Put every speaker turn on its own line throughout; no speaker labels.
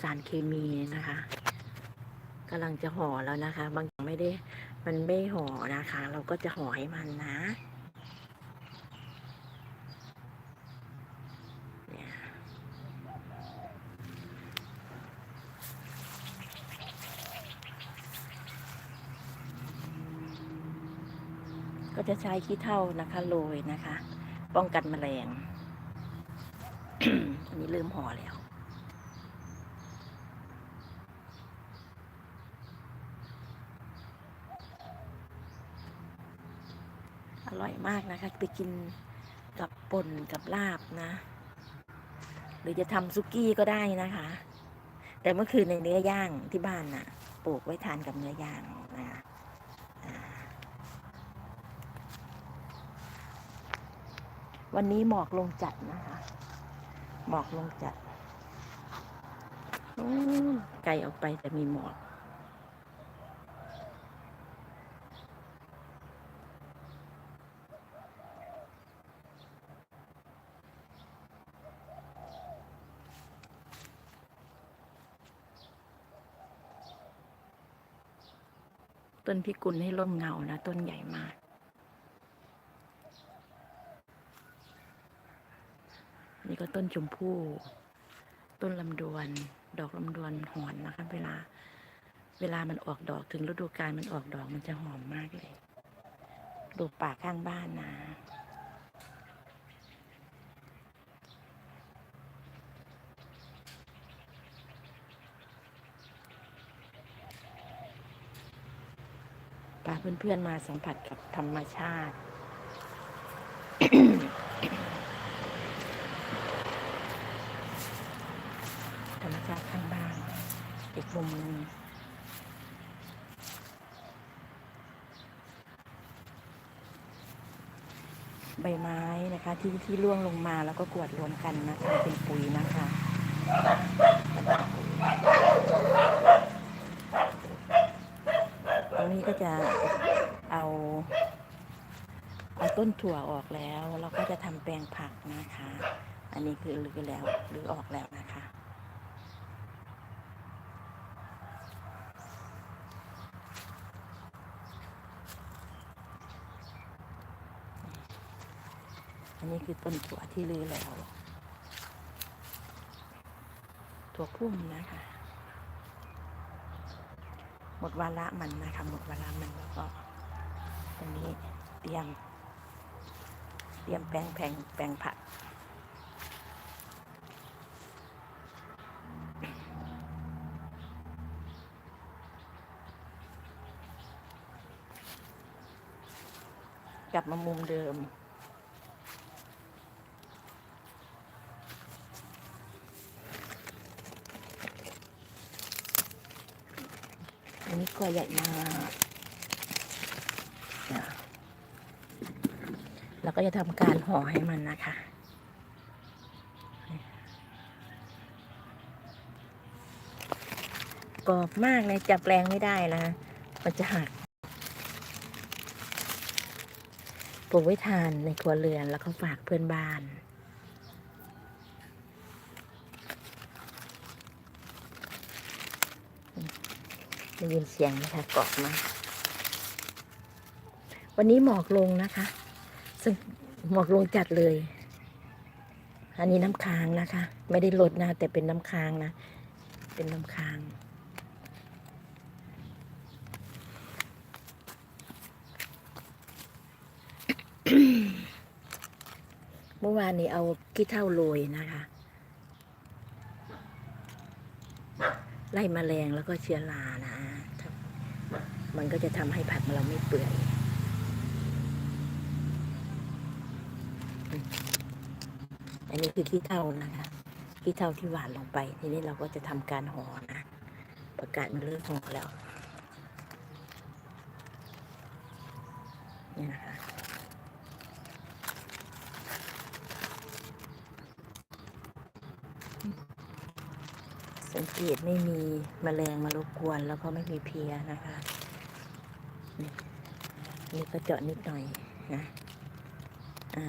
สารเคมีนะคะกำลังจะห่อแล้วนะคะ บางอย่างไม่ได้มันไม่ห่อนะคะ เราก็จะห่อให้มันนะก็จะใช้ขี้เถ้านะคะโรยนะคะ ป้องกันแมลงอันนี้ลืมห่อแล้ว อ ร่อยมากนะคะ ไปกินกับป่นกับลาบนะ หรือจะทำซุกี้ก็ได้นะคะ แต่เมื่อคืนในเนื้อย่างที่บ้านน่ะ ปลูกไว้ทานกับเนื้อย่างนะคะวันนี้หมอกลงจัดนะคะ หมอกลงจัดไกลออกไปแต่มีหมอก ต้นพิกุลให้ร่มเงานะต้นใหญ่มาก นี่ก็ต้นชมพู่ ต้นลำดวน ดอกลำดวนหอนนะคะ เวลา เวลามันออกดอกถึงฤดูกาลมันออกดอกมันจะหอมมากเลย ดูป่าข้างบ้านนะ พาเพื่อนๆมาสัมผัสกับธรรมชาติ ธรรมชาติข้างบ้าน อีกมุมหนึงใบไม้นะคะที่ที่ร่วงลงมาแล้วก็กวาดรวมกันนะคะเป็นปุ๋ยนะคะ ตรงนี้ก็จะเอา เอา ต้นถั่วออกแล้ว เราก็จะทำแปลงผักนะคะ อันนี้คือลือแล้วหรือออกแล้วนะคะอันนี้คือต้นถั่วที่ลือแล้ว ถั่วพุ่มนะคะ หมดวาระมันนะคะ หมดวาระมันแล้วก็ตรงนี้เตรียม เตรียมแปลงแปลงแปลงผัก กลับมามุมเดิมอันนี้ก็ใหญ่มากนะเรา ก็จะทำการห่อให้มันนะคะกรอบมากเลยจับแรงไม่ได้นะมันจะหักปลูกไว้ทานในครัวเรือนแล้วก็ฝากเพื่อนบ้านได้ยินเสียงนะคะเกาะมากวันนี้หมอกลงนะคะ ซึ่งหมอกลงจัดเลย อันนี้น้ำค้างนะคะ ไม่ได้ลดนะ แต่เป็นน้ำค้างนะ เป็นน้ำค้างเมื่อวานนี้เอาขี้เท่าโรยนะคะ ไล่แมลงแล้วก็เชื้อรานะ มันก็จะทำให้ผักเราไม่เปื่อย อันนี้คือขี้เท่านะคะขี้เท่าที่หวานลงไป ทีนี้เราก็จะทำการห่อนะประกาศมันเริ่มห่อแล้วนี่นะคะสังเกตไม่มีมแมลงมารบกวนแล้วก็ไม่มีเพียนะคะนี่นี่ก็เจาะนิดหน่อยนะอ่า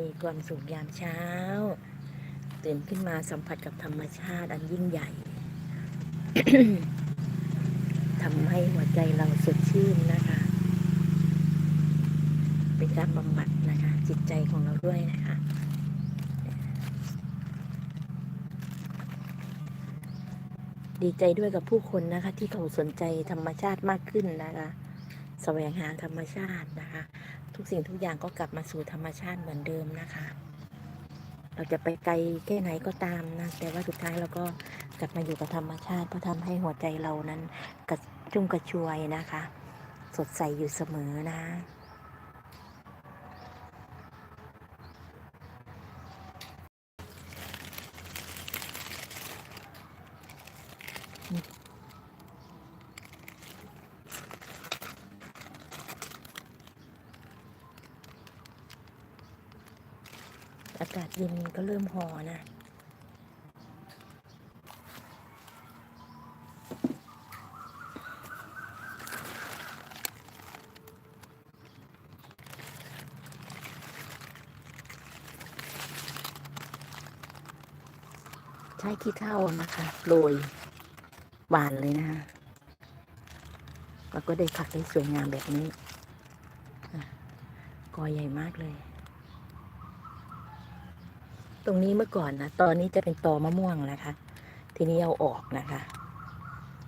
มีความสุขยามเช้า ตื่นขึ้นมาสัมผัสกับธรรมชาติอันยิ่งใหญ่ทำให้หัวใจเราสดชื่นนะคะ เป็นการบำบัดนะคะ จิตใจของเราด้วยนะคะดีใจด้วยกับผู้คนนะคะ ที่เขาสนใจธรรมชาติมากขึ้นนะคะ แสวงหาธรรมชาตินะคะ ทุกสิ่งทุกอย่างก็กลับมาสู่ธรรมชาติเหมือนเดิมนะคะ เราจะไปไกลแค่ไหนก็ตามนะแต่ว่าสุดท้ายเราก็กลับมาอยู่กับธรรมชาติเพราะทำให้หัวใจเรานั้นกระชุ่มกระชวยนะคะ สดใสอยู่เสมอนะ อากาศเย็นก็เริ่มหอนะ ใช้ขี้เถ้านะคะโรยหวานเลยนะคะแล้วก็ได้ผักได้สวยงามแบบนี้กอใหญ่มากเลย ตรงนี้เมื่อก่อนนะ ตอนนี้จะเป็นตอมะม่วงนะคะ ทีนี้เอาออกนะคะ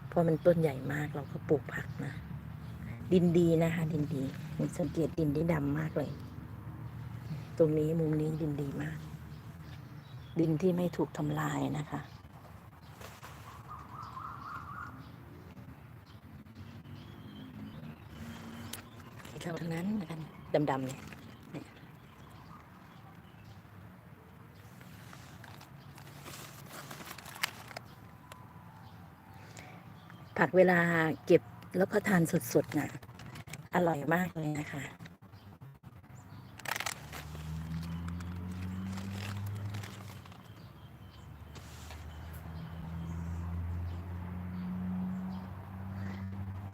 เพราะมันต้นใหญ่มากเราก็ปลูกผักนะ ดินดีนะคะ ดินดีมันสังเกตดินที่ดำมากเลย ตรงนี้มุมนี้ดินดีมาก ดินที่ไม่ถูกทำลายนะคะเท่านั้นนะคะดำๆเนี่ยเนี่ย ผักเวลาเก็บแล้วก็ทานสดๆน่ะ อร่อยมากเลยนะคะ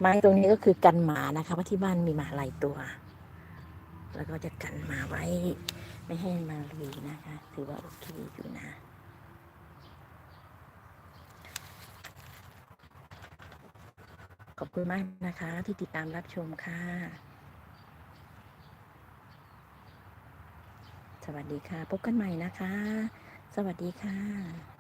ไม้ตรงนี้ก็คือกันหมานะคะเพราะที่บ้านมีหมาหลายตัว แล้วก็จะกันหมาไว้ ไม่ให้มันมาลุยนะคะ ถือว่าโอเคอยู่นะ ขอบคุณมากนะคะที่ติดตามรับชมค่ะ สวัสดีค่ะ พบกันใหม่นะคะ สวัสดีค่ะ